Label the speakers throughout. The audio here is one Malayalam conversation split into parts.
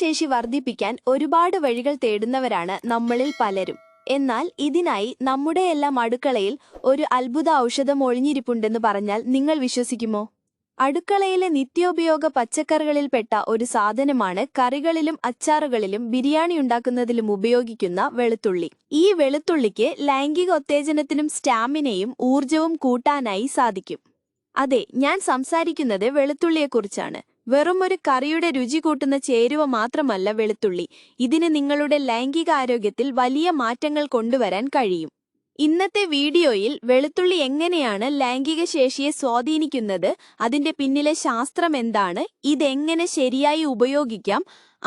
Speaker 1: ശേഷി വർദ്ധിപ്പിക്കാൻ ഒരുപാട് വഴികൾ തേടുന്നവരാണ് നമ്മളിൽ പലരും. എന്നാൽ ഇതിനായി നമ്മുടെയെല്ലാം അടുക്കളയിൽ ഒരു അത്ഭുത ഔഷധം ഒളിഞ്ഞിരിപ്പുണ്ടെന്ന് പറഞ്ഞാൽ നിങ്ങൾ വിശ്വസിക്കുമോ? അടുക്കളയിലെ നിത്യോപയോഗ പച്ചക്കറികളിൽപ്പെട്ട ഒരു സാധനമാണ് കറികളിലും അച്ചാറുകളിലും ബിരിയാണി ഉണ്ടാക്കുന്നതിലും ഉപയോഗിക്കുന്ന വെളുത്തുള്ളി. ഈ വെളുത്തുള്ളിക്ക് ലൈംഗിക ഉത്തേജനത്തിനും സ്റ്റാമിനയും ഊർജവും കൂട്ടാനായി സാധിക്കും. അതെ ഞാൻ സംസാരിക്കുന്നത് വെളുത്തുള്ളിയെക്കുറിച്ചാണ്. വെറും ഒരു കറിയുടെ രുചി കൂട്ടുന്ന ചേരുവ മാത്രമല്ല വെളുത്തുള്ളി. ഇതിന് നിങ്ങളുടെ ലൈംഗികാരോഗ്യത്തിൽ വലിയ മാറ്റങ്ങൾ കൊണ്ടുവരാൻ കഴിയും. ഇന്നത്തെ വീഡിയോയിൽ വെളുത്തുള്ളി എങ്ങനെയാണ് ലൈംഗിക ശേഷിയെ സ്വാധീനിക്കുന്നത് അതിന്റെ പിന്നിലെ ശാസ്ത്രം എന്താണ് ഇതെങ്ങനെ ശരിയായി ഉപയോഗിക്കാം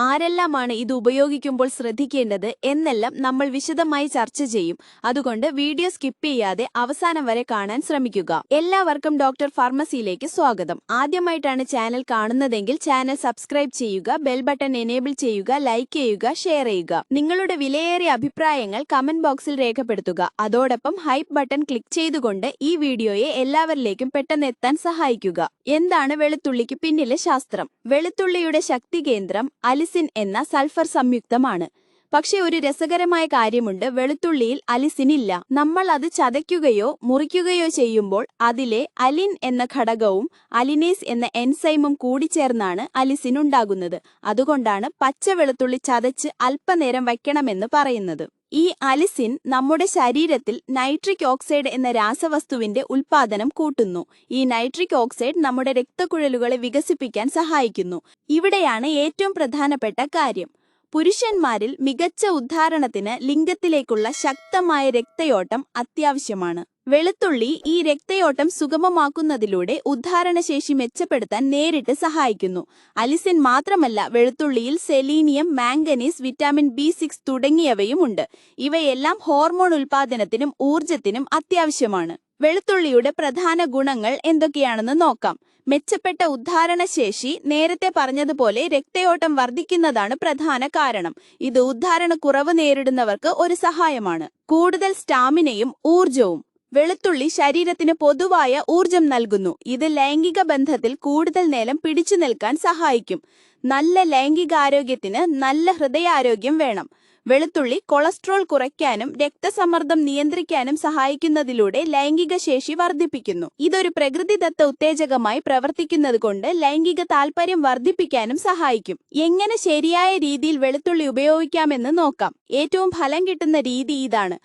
Speaker 1: ആരെല്ലാമാണ് ഇത് ഉപയോഗിക്കുമ്പോൾ ശ്രദ്ധിക്കേണ്ടത് എന്നെല്ലാം നമ്മൾ വിശദമായി ചർച്ച ചെയ്യും. അതുകൊണ്ട് വീഡിയോ സ്കിപ്പ് ചെയ്യാതെ അവസാനം വരെ കാണാൻ ശ്രമിക്കുക. എല്ലാവർക്കും ഡോക്ടർ ഫാർമസിയിലേക്ക് സ്വാഗതം. ആദ്യമായിട്ടാണ് ചാനൽ കാണുന്നതെങ്കിൽ ചാനൽ സബ്സ്ക്രൈബ് ചെയ്യുക ബെൽ ബട്ടൺ എനേബിൾ ചെയ്യുക ലൈക്ക് ചെയ്യുക ഷെയർ ചെയ്യുക. നിങ്ങളുടെ വിലയേറിയ അഭിപ്രായങ്ങൾ കമന്റ് ബോക്സിൽ രേഖപ്പെടുത്തുക. അതോടൊപ്പം ഹൈപ്പ് ബട്ടൺ ക്ലിക്ക് ചെയ്തുകൊണ്ട് ഈ വീഡിയോയെ എല്ലാവരിലേക്കും പെട്ടെന്ന് എത്താൻ സഹായിക്കുക. എന്താണ് വെളുത്തുള്ളിക്ക് പിന്നിലെ ശാസ്ത്രം? വെളുത്തുള്ളിയുടെ ശക്തി കേന്ദ്രം അലിസിൻ എന്ന സൾഫർ സംയുക്തമാണ്. പക്ഷെ ഒരു രസകരമായ കാര്യമുണ്ട്. വെളുത്തുള്ളിയിൽ അലിസിൻ ഇല്ല. നമ്മൾ അത് ചതയ്ക്കുകയോ മുറിക്കുകയോ ചെയ്യുമ്പോൾ അതിലെ അലിൻ എന്ന ഘടകവും അലിനേസ് എന്ന എൻസൈമും കൂടി ചേർന്നാണ് അലിസിൻ ഉണ്ടാകുന്നത്. അതുകൊണ്ടാണ് പച്ച വെളുത്തുള്ളി ചതച്ച് അല്പനേരം വയ്ക്കണമെന്ന് പറയുന്നത്. ഈ അലിസിൻ നമ്മുടെ ശരീരത്തിൽ നൈട്രിക് ഓക്സൈഡ് എന്ന രാസവസ്തുവിന്റെ ഉൽപാദനം കൂട്ടുന്നു. ഈ നൈട്രിക് ഓക്സൈഡ് നമ്മുടെ രക്തക്കുഴലുകളെ വികസിപ്പിക്കാൻ സഹായിക്കുന്നു. ഇവിടെയാണ് ഏറ്റവും പ്രധാനപ്പെട്ട കാര്യം. പുരുഷന്മാരിൽ മികച്ച ഉദ്ധാരണത്തിന് ലിംഗത്തിലേക്കുള്ള ശക്തമായ രക്തയോട്ടം അത്യാവശ്യമാണ്. വെളുത്തുള്ളി ഈ രക്തയോട്ടം സുഗമമാക്കുന്നതിലൂടെ ഉദ്ധാരണശേഷി മെച്ചപ്പെടുത്താൻ നേരിട്ട് സഹായിക്കുന്നു. അലിസിൻ മാത്രമല്ല വെളുത്തുള്ളിയിൽ selenium manganese vitamin B six തുടങ്ങിയവയുമുണ്ട്. ഇവയെല്ലാം ഹോർമോൺ ഉൽപാദനത്തിനും ഊർജത്തിനും അത്യാവശ്യമാണ്. വെളുത്തുള്ളിയുടെ പ്രധാന ഗുണങ്ങൾ എന്തൊക്കെയാണെന്ന് നോക്കാം. മെച്ചപ്പെട്ട ഉദ്ധാരണശേഷി നേരത്തെ പറഞ്ഞതുപോലെ രക്തയോട്ടം വർദ്ധിക്കുന്നതാണ് പ്രധാന കാരണം. ഇത് ഉദ്ധാരണക്കുറവ് നേരിടുന്നവർക്ക് ഒരു സഹായമാണ്. കൂടുതൽ സ്റ്റാമിനയും ഊർജവും വെളുത്തുള്ളി ശരീരത്തിന് പൊതുവായ ഊർജം നൽകുന്നു. ഇത് ലൈംഗിക ബന്ധത്തിൽ കൂടുതൽ നേരം പിടിച്ചു നിൽക്കാൻ സഹായിക്കും. നല്ല ലൈംഗികാരോഗ്യത്തിന് നല്ല ഹൃദയാരോഗ്യം വേണം. വെളുത്തുള്ളി കൊളസ്ട്രോൾ കുറയ്ക്കാനും രക്തസമ്മർദ്ദം നിയന്ത്രിക്കാനും സഹായിക്കുന്നതിലൂടെ ലൈംഗിക ശേഷി വർദ്ധിപ്പിക്കുന്നു. ഇതൊരു പ്രകൃതിദത്ത ഉത്തേജകമായി പ്രവർത്തിക്കുന്നതുകൊണ്ട് ലൈംഗിക താൽപര്യം വർദ്ധിപ്പിക്കാനും സഹായിക്കും. എങ്ങനെ ശരിയായ രീതിയിൽ വെളുത്തുള്ളി ഉപയോഗിക്കാമെന്ന് നോക്കാം. ഏറ്റവും ഫലം കിട്ടുന്ന രീതി ഇതാണ്.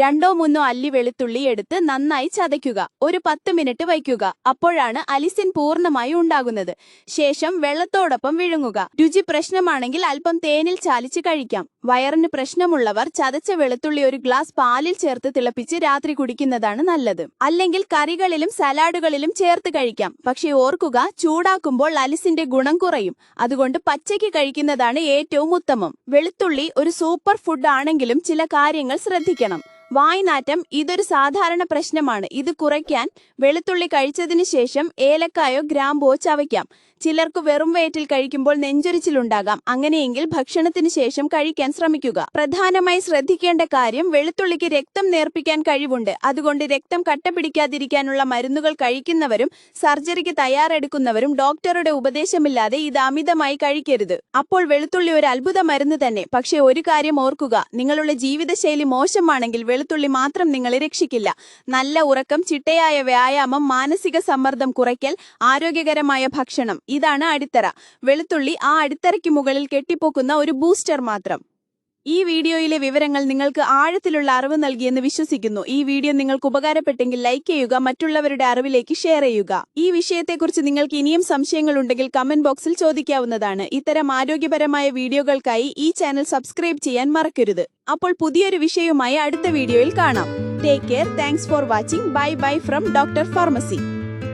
Speaker 1: രണ്ടോ മൂന്നോ അല്ലി വെളുത്തുള്ളി എടുത്ത് നന്നായി ചതയ്ക്കുക. ഒരു പത്ത് മിനിറ്റ് വയ്ക്കുക. അപ്പോഴാണ് അലിസിൻ പൂർണമായി ഉണ്ടാകുന്നത്. ശേഷം വെള്ളത്തോടൊപ്പം വിഴുങ്ങുക. രുചി പ്രശ്നമാണെങ്കിൽ അല്പം തേനിൽ ചാലിച്ച് കഴിക്കാം. വയറിന് പ്രശ്നമുള്ളവർ ചതച്ച വെളുത്തുള്ളി ഒരു ഗ്ലാസ് പാലിൽ ചേർത്ത് തിളപ്പിച്ച് രാത്രി കുടിക്കുന്നതാണ് നല്ലത്. അല്ലെങ്കിൽ കറികളിലും സലാഡുകളിലും ചേർത്ത് കഴിക്കാം. പക്ഷേ ഓർക്കുക ചൂടാക്കുമ്പോൾ അലിസിന്റെ ഗുണം കുറയും. അതുകൊണ്ട് പച്ചയ്ക്ക് കഴിക്കുന്നതാണ് ഏറ്റവും ഉത്തമം. വെളുത്തുള്ളി ഒരു സൂപ്പർ ഫുഡ് ആണെങ്കിലും ചില കാര്യങ്ങൾ ശ്രദ്ധിക്കണം. വായ്നാറ്റം ഇതൊരു സാധാരണ പ്രശ്നമാണ്. ഇത് കുറയ്ക്കാൻ വെളുത്തുള്ളി കഴിച്ചതിന് ശേഷം ഏലക്കായോ ഗ്രാമ്പോ ചവയ്ക്കാം. ചിലർക്ക് വെറും വയറ്റിൽ കഴിക്കുമ്പോൾ നെഞ്ചൊരിച്ചിലുണ്ടാകാം. അങ്ങനെയെങ്കിൽ ഭക്ഷണത്തിന് ശേഷം കഴിക്കാൻ ശ്രമിക്കുക. പ്രധാനമായി ശ്രദ്ധിക്കേണ്ട കാര്യം വെളുത്തുള്ളിക്ക് രക്തം നേർപ്പിക്കാൻ കഴിവുണ്ട്. അതുകൊണ്ട് രക്തം കട്ടപിടിക്കാതിരിക്കാനുള്ള മരുന്നുകൾ കഴിക്കുന്നവരും സർജറിക്ക് തയ്യാറെടുക്കുന്നവരും ഡോക്ടറുടെ ഉപദേശമില്ലാതെ ഇത് അമിതമായി കഴിക്കരുത്. അപ്പോൾ വെളുത്തുള്ളി ഒരു അത്ഭുത മരുന്ന് തന്നെ. പക്ഷേ ഒരു കാര്യം ഓർക്കുക. നിങ്ങളുടെ ജീവിതശൈലി മോശമാണെങ്കിൽ വെളുത്തുള്ളി മാത്രം നിങ്ങളെ രക്ഷിക്കില്ല. നല്ല ഉറക്കം ചിട്ടയായ വ്യായാമം മാനസിക സമ്മർദ്ദം കുറയ്ക്കൽ ആരോഗ്യകരമായ ഭക്ഷണം. ഇതാണ് അടിത്തറ. വെളുത്തുള്ളി ആ അടിത്തറയ്ക്ക് മുകളിൽ കെട്ടിപ്പോക്കുന്ന ഒരു ബൂസ്റ്റർ മാത്രം. ഈ വീഡിയോയിലെ വിവരങ്ങൾ നിങ്ങൾക്ക് ആഴത്തിലുള്ള അറിവ് നൽകിയെന്ന് വിശ്വസിക്കുന്നു. ഈ വീഡിയോ നിങ്ങൾക്ക് ഉപകാരപ്പെട്ടെങ്കിൽ ലൈക്ക് ചെയ്യുക മറ്റുള്ളവരുടെ അറിവിലേക്ക് ഷെയർ ചെയ്യുക. ഈ വിഷയത്തെക്കുറിച്ച് നിങ്ങൾക്ക് ഇനിയും സംശയങ്ങളുണ്ടെങ്കിൽ കമന്റ് ബോക്സിൽ ചോദിക്കാവുന്നതാണ്. ഇത്തരം ആരോഗ്യപരമായ വീഡിയോകൾക്കായി ഈ ചാനൽ സബ്സ്ക്രൈബ് ചെയ്യാൻ മറക്കരുത്. അപ്പോൾ പുതിയൊരു വിഷയവുമായി അടുത്ത വീഡിയോയിൽ കാണാം. Take care thanks for watching bye bye from doctor pharmacy